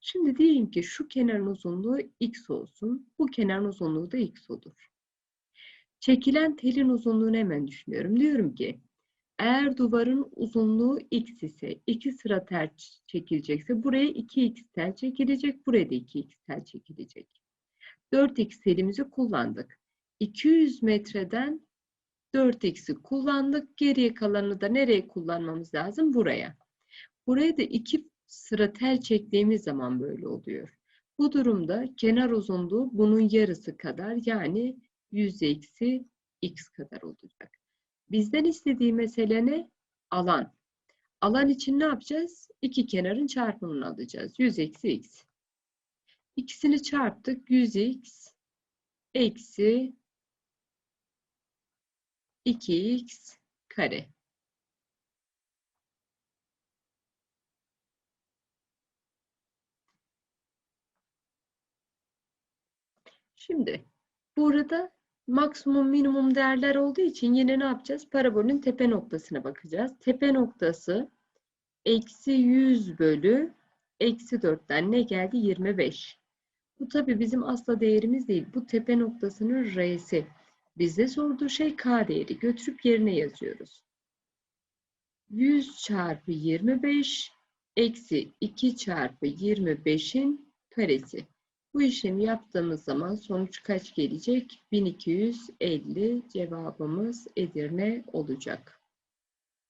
Şimdi diyelim ki şu kenarın uzunluğu x olsun. Bu kenarın uzunluğu da x olur. Çekilen telin uzunluğunu hemen düşünüyorum. Diyorum ki eğer duvarın uzunluğu x ise iki sıra tel çekilecekse buraya 2x tel çekilecek. Buraya da 2x tel çekilecek. 4x telimizi kullandık. 200 metreden 4x'i kullandık. Geriye kalanını da nereye kullanmamız lazım? Buraya. Buraya da iki sıra tel çektiğimiz zaman böyle oluyor. Bu durumda kenar uzunluğu bunun yarısı kadar yani 100 eksi x kadar olacak. Bizden istediği mesele ne? Alan. Alan için ne yapacağız? İki kenarın çarpımını alacağız. 100 eksi x. İkisini çarptık. 100x eksi 2x kare. Şimdi burada maksimum minimum değerler olduğu için yine ne yapacağız? Parabolün tepe noktasına bakacağız. Tepe noktası eksi 100 bölü eksi 4'ten ne geldi? 25. Bu tabi bizim asla değerimiz değil. Bu tepe noktasının R'si. Bize sorduğu şey K değeri. Götürüp yerine yazıyoruz. 100 çarpı 25 eksi 2 çarpı 25'in karesi. Bu işlemi yaptığımız zaman sonuç kaç gelecek? 1250 cevabımız Edirne olacak.